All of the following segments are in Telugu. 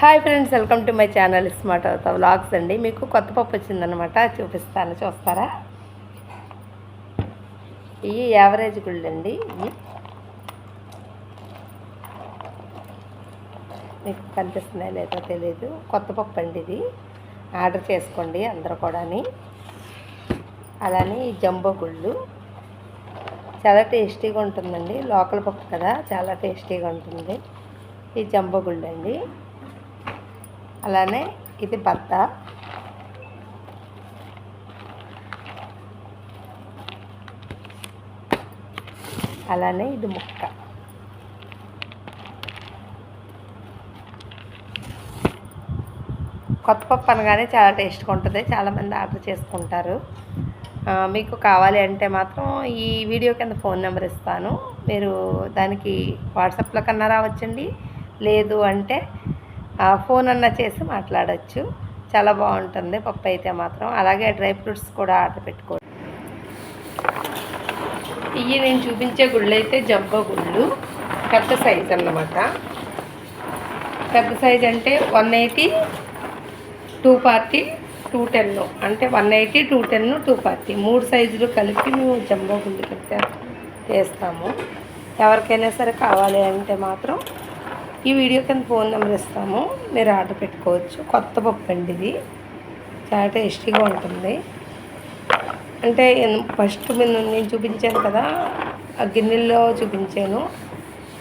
Hi friends welcome to my channel smart అవుతా వ్లాగ్స్ అండి. మీకు కొత్త పప్పు వచ్చిందనమాట చూపిస్తాను చూస్తారా? ఇవి యావరేజ్ గుళ్ళు అండి ఇవి. మీకు కనిపిస్తున్నాయో లేదో తెలియదు కొత్త పప్పు అండి ఇది. ఆర్డర్ చేసుకోండి అందరూ కూడాని. అలానే ఈ జంబో గుళ్ళు. చాలా టేస్టీగా ఉంటుందండి. లోకల్ పప్పు కదా చాలా టేస్టీగా ఉంటుంది. ఈ జంబో గుళ్ళు అండి. అలానే ఇది భర్త అలానే ఇది ముక్క. కొత్త పప్పు అనగానే చాలా టేస్ట్గా ఉంటుంది. చాలామంది ఆర్డర్ చేసుకుంటారు. మీకు కావాలి అంటే మాత్రం ఈ వీడియో కింద ఫోన్ నెంబర్ ఇస్తాను. మీరు దానికి వాట్సాప్లో కన్నా రావచ్చండి. లేదు అంటే ఫోన్ అన్నా చేసి మాట్లాడచ్చు. చాలా బాగుంటుంది. పప్పు అయితే మాత్రం. అలాగే డ్రై ఫ్రూట్స్ కూడా ఆర్డర్ పెట్టుకో ఇవి నేను చూపించే గుళ్ళు అయితే జంబో గుళ్ళు. పెద్ద సైజ్ అన్నమాట. పెద్ద సైజ్ అంటే one eighty two forty two ten. అంటే one eighty two ten two forty. మూడు సైజులు కలిపి మేము జంబో గుళ్ళు కింద చేస్తాము. ఎవరికైనా సరే కావాలి అంటే మాత్రం ఈ వీడియో కింద ఫోన్ నెంబర్ ఇస్తాము. మీరు ఆర్డర్ పెట్టుకోవచ్చు. కొత్త పప్పు అండి ఇది. చాలా టేస్టీగా ఉంటుంది. అంటే ఫస్ట్ నేను నేను చూపించాను కదా ఆ గిన్నెల్లో చూపించాను.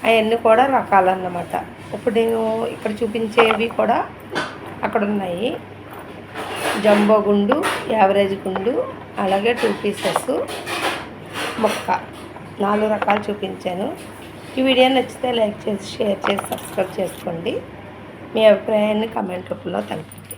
అవన్నీ కూడా రకాలన్నమాట. ఇప్పుడు నేను ఇక్కడ చూపించేవి కూడా అక్కడ ఉన్నాయి. జంబో గుండు యావరేజ్ గుండు అలాగే టూ పీసెస్ మొక్క. నాలుగు రకాలు చూపించాను. ఈ వీడియో నచ్చితే లైక్ చేసి షేర్ చేసి సబ్స్క్రైబ్ చేసుకోండి. మీ అభిప్రాయాన్ని కమెంట్ రూపంలో తెలపండి.